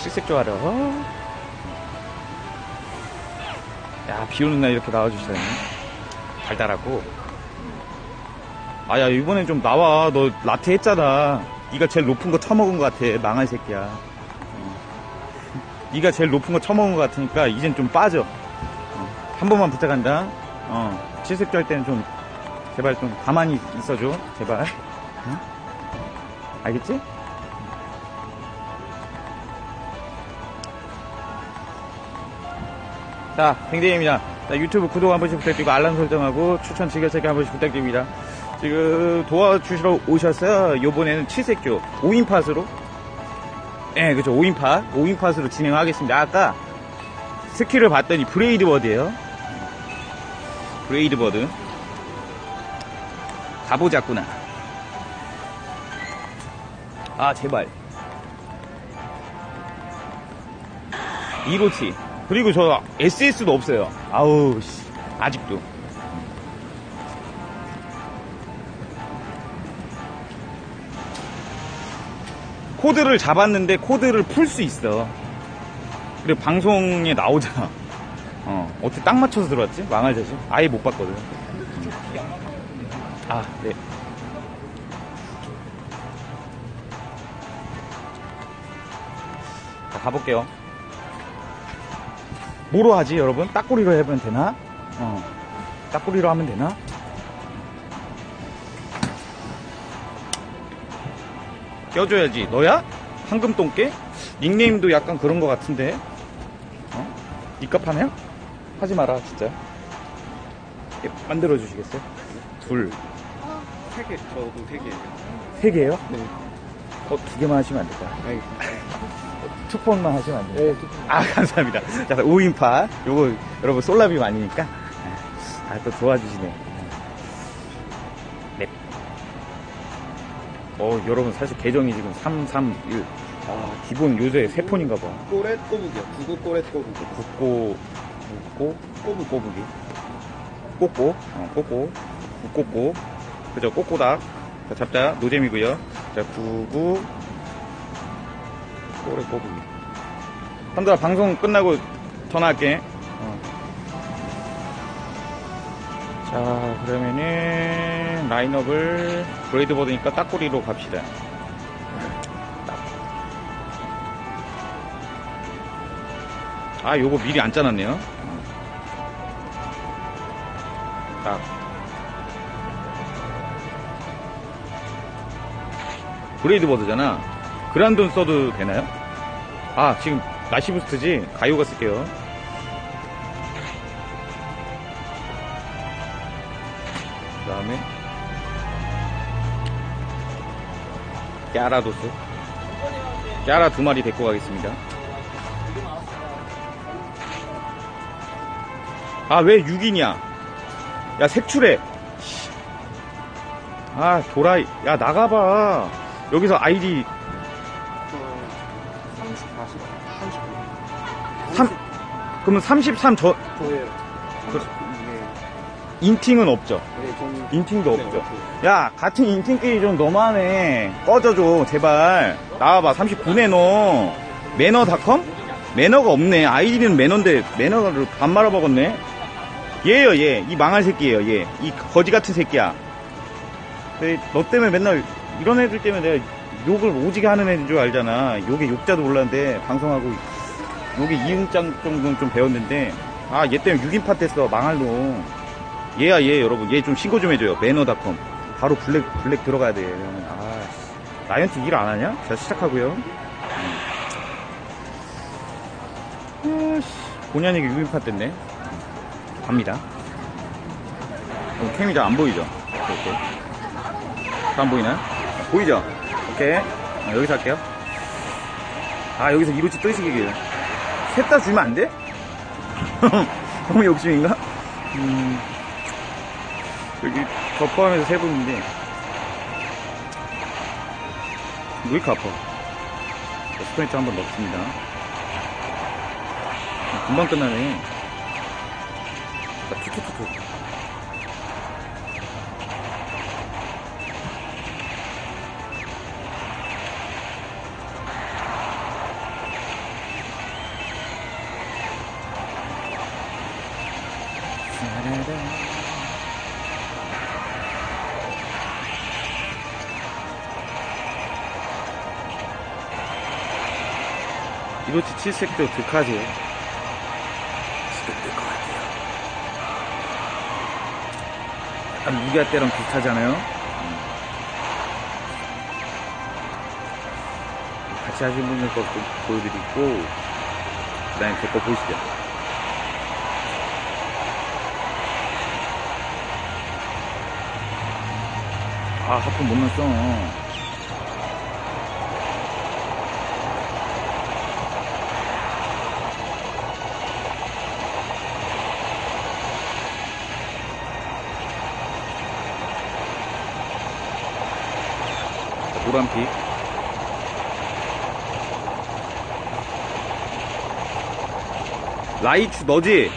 실색조 하러. 야, 비 오는 날 이렇게 나와주시다니. 달달하고. 아, 야, 이번엔 좀 나와. 너 라테 했잖아. 네가 제일 높은 거 처먹은 것 같아. 망할 새끼야. 어. 네가 제일 높은 거 처먹은 것 같으니까 이젠 좀 빠져. 어. 한 번만 부탁한다. 어, 칠색조 할 때는 좀 제발 좀 가만히 있어줘. 제발. 응? 알겠지? 자, 댕댕입니다. 자, 유튜브 구독 한 번씩 부탁드리고 알람 설정하고 추천 즐겨찾기 한 번씩 부탁드립니다. 지금 도와주시러 오셨어요. 요번에는 칠색조 5인 팟으로 예, 네, 그죠. 5인 팟. 5인 팟으로 진행하겠습니다. 아까 스킬을 봤더니 브레이드 버드예요 브레이드 버드. 가보자꾸나. 아, 제발. 이로치. 그리고 저 SS도 없어요. 아우, 씨. 아직도. 코드를 잡았는데 코드를 풀 수 있어. 그리고 방송에 나오잖아. 어, 어떻게 딱 맞춰서 들어왔지? 망할 자식. 아예 못 봤거든. 아, 네. 자, 가볼게요. 뭐로 하지, 여러분? 딱꼬리로 해보면 되나? 어. 딱꼬리로 하면 되나? 껴줘야지. 너야? 황금똥개? 닉네임도 약간 그런 것 같은데. 어? 니값 하냐? 하지 마라, 진짜. 예, 만들어 주시겠어요? 둘. 세 개, 저도 세 개예요. 세 개요? 네. 어, 두 개만 하시면 안 될까요? 알겠습니다. 투폰만 하시면 안 돼요? 네, 아, 감사합니다. 자, 5인파. 요거, 여러분, 솔라비 많으니까. 아, 또 도와주시네. 네. 어, 여러분, 사실 계정이 지금 3, 3, 1. 아, 기본 요새 세 폰인가 봐. 꼬렛 꼬부기요. 구구 꼬렛 꼬부기. 굽고, 굽고, 꼬부, 꼬부기. 꼬꼬, 어, 꼬꼬, 굽꼬꼬. 그죠, 꼬꼬닥. 자, 잡자, 노잼이고요 자, 구구, 꼬레 꼬부기. 한들아, 방송 끝나고 전화할게. 어. 자, 그러면은, 라인업을, 브레이드 버드니까 딱꼬리로 갑시다. 딱. 아, 요거 미리 안 짜놨네요. 딱. 브레이드 버드잖아. 그란돈 써도 되나요? 아, 지금 나시 부스트지? 가요가 쓸게요. 그 다음에, 까라도스. 까라 두 마리 데리고 가겠습니다. 아, 왜 6이냐? 야, 색출해. 아, 도라이. 야, 나가봐. 여기서 아이디 그러면 33 저, 저예요. 그- 30, 네. 인팅은 없죠? 네, 저는. 인팅도 네, 없죠? 없어요. 야, 같은 인팅끼리 좀 너무하네. 꺼져줘, 제발. 나와봐, 39네, 너. 매너닷컴? 매너가 없네. 아이디는 매너인데, 매너를 반 말아먹었네. 얘요, 얘. 이 망할 새끼예요, 얘. 이 거지 같은 새끼야. 근데 너 때문에 맨날, 이런 애들 때문에 내가 욕을 오지게 하는 애인 줄 알잖아. 욕에 욕자도 몰랐는데, 방송하고, 욕에 이응장 정도는 좀 배웠는데, 아, 얘 때문에 6인파 됐어, 망할 놈. 얘야 얘 여러분 얘 좀 신고 좀 해줘요 매너닷컴 바로 블랙 블랙 들어가야 돼 아, 라이언트 일 안 하냐? 자 시작하고요 음. 아씨 본의 아니게 6인파 됐네 갑니다 어, 캠이 잘 안 보이죠? 이렇게 안 보이나요? 보이죠? 오케이 어, 여기서 할게요 아 여기서 이로치 또 시키게요 셋 다 주면 안 돼? 너무 욕심인가? 음, 여기 저 포함해서 세 분인데. 왜 이렇게 아파. 스토니트 한번 넣습니다. 금방 끝나네. 아, 툭툭툭툭 이로치 7색도 득하죠. 지금 뜰것 같아요. 약간 무기화 때랑 비슷하잖아요. 음. 같이 하신 분들 것도 보여드리고, 그 다음에 제거 보시죠. 아, 하품 못 났어. 노란빛. 라이츠 너지?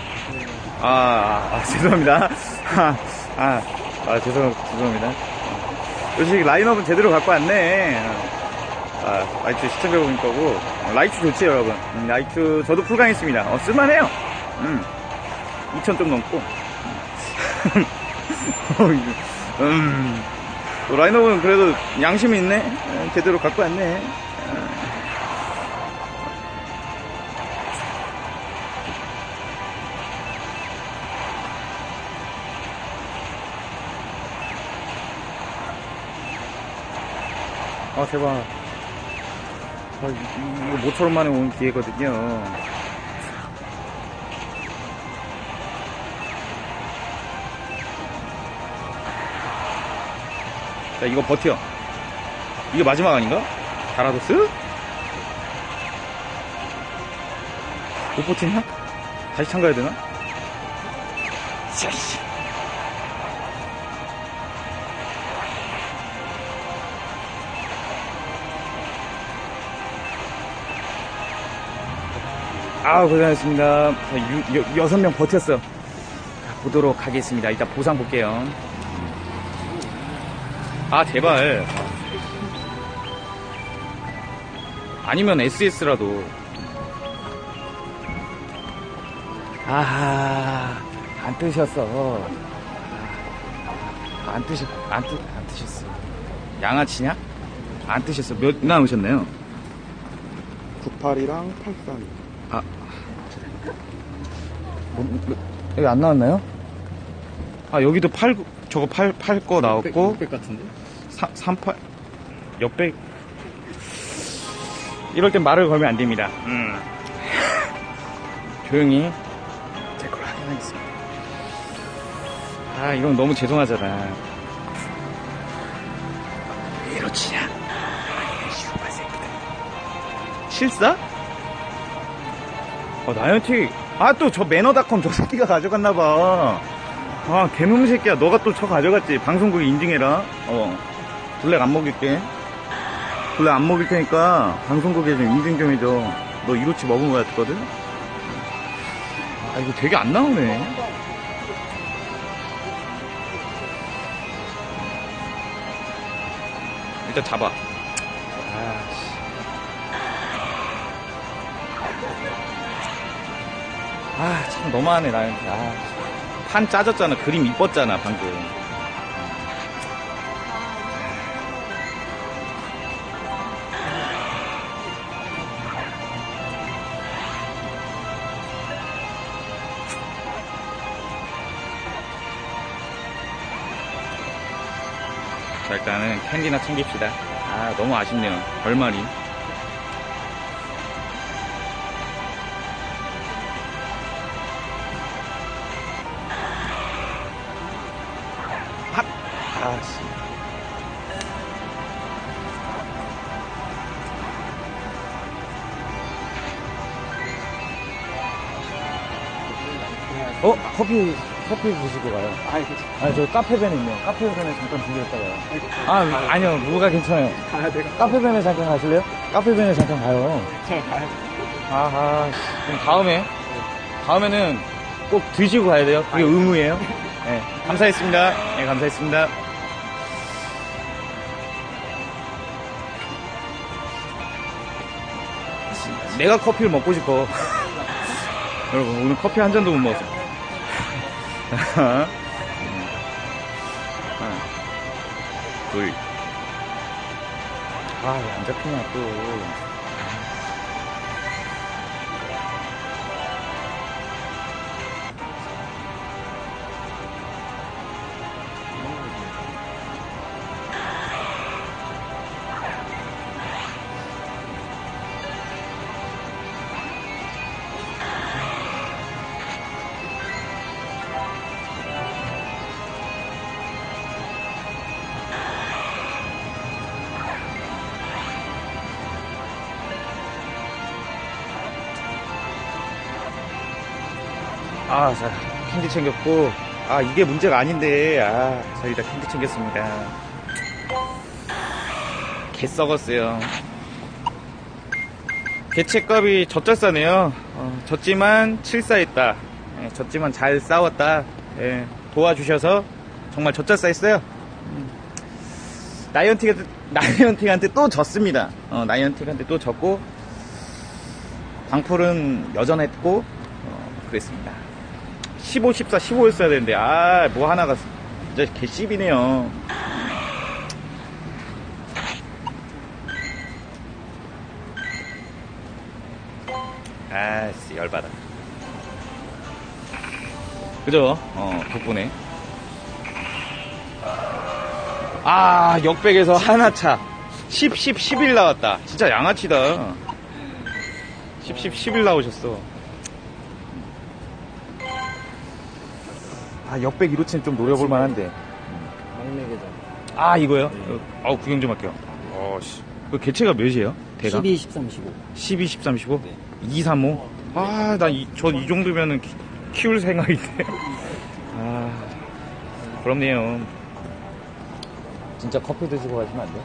아, 아, 아, 죄송합니다. 아, 아, 아, 죄송, 죄송합니다. 솔직히 라인업은 제대로 갖고 왔네. 아, 라이츠 시청자분 거고. 어, 라이츠 좋지, 여러분. 음, 라이츠, 저도 풀강했습니다. 어, 쓸만해요. 음. 2천 좀 넘고. 음. 또 라인업은 그래도 양심이 있네. 어, 제대로 갖고 왔네. 아, 대박. 아, 이- 이거 모처럼 만에 온 기회거든요. 자, 이거 버텨. 이게 마지막 아닌가? 다라도스? 못 버티나? 다시 참가해야 되나? 샤씨. 아, 고생하셨습니다. 자, 유- 여, 여섯 명 버텼어. 자, 보도록 하겠습니다. 이따 보상 볼게요. 아, 제발. 아니면 SS라도. 아하, 안 뜨셨어. 안 뜨셨, 안 뜨, 안 뜨셨어. 양아치냐? 안 뜨셨어. 몇 나오셨나요? 98이랑 83. 아, 뭐, 뭐, 여기 안 나왔나요? 아, 여기도 팔, 저거 팔, 팔 거 나왔고. 600 같은데? 38 역백 이럴 땐 말을 걸면 안 됩니다. 음. 조용히 제걸 확인하겠습니다. 아 이건 너무 죄송하잖아. 이렇지냐? 슈퍼 새끼들. 실사? 어 나연티 아 또 저 매너닷컴 저 새끼가 가져갔나봐. 아 개놈 새끼야 너가 또 저 가져갔지 방송국에 인증해라. 어. 블랙 안 먹일게. 블랙 안 먹일 테니까 방송국에 좀 인증 좀 해줘. 너 이로치 먹은 거 같거든? 아, 이거 되게 안 나오네. 일단 잡아. 아, 참 너무하네, 나한테. 아, 판 짜졌잖아. 그림 이뻤잖아, 방금. 자, 일단은 캔디나 챙깁시다. 아, 너무 아쉽네요. 핫! 아씨. 어? 커피, 커피 드시고 가요. 아니, 저 카페벤에 있네요. 카페벤에 잠깐 들렸다가요. 아, 아니요. 뭐가 괜찮아요. 가야 돼. 카페벤에 잠깐 가실래요? 카페벤에 잠깐 가요. 저 가야 돼. 아하, 그럼 다음에, 다음에는 꼭 드시고 가야 돼요. 그게 의무예요. 네, 감사했습니다. 네, 감사했습니다. 내가 커피를 먹고 싶어. 여러분, 오늘 커피 한 잔도 못 먹었어. 하나, 둘. 아, 왜안 잡히냐, 또. 아, 자, 캔디 챙겼고. 아, 이게 문제가 아닌데. 아, 저희 다 캔디 챙겼습니다. 개 썩었어요. 개체값이 젖잘싸네요. 어, 졌지만 칠사했다. 예, 졌지만 잘 싸웠다. 예, 도와주셔서 정말 젖잘싸했어요. 음. 나이언틱한테, 나이언틱한테 또 졌습니다. 어, 나이언틱한테 또 졌고, 광풀은 여전했고, 어, 그랬습니다. 15, 14, 15였어야 되는데, 아, 뭐 하나가 진짜 개씹이네요. 아씨, 열받아. 그죠? 어, 덕분에. 아, 역백에서 하나차. 10, 10, 11 나왔다. 진짜 양아치다. 10, 10, 11 나오셨어. 아, 역백 1호치는 좀 노려볼 만한데. 막내 계좌. 아, 이거요? 네. 어, 구경 좀 할게요. 어, 씨. 그 개체가 몇이에요? 대가? 12, 13, 15. 12, 13, 15? 네. 2, 3, 5? 아, 나 이, 저 이 정도면은 키, 키울 생각인데. 아, 부럽네요. 진짜 커피 드시고 가시면 안 돼요?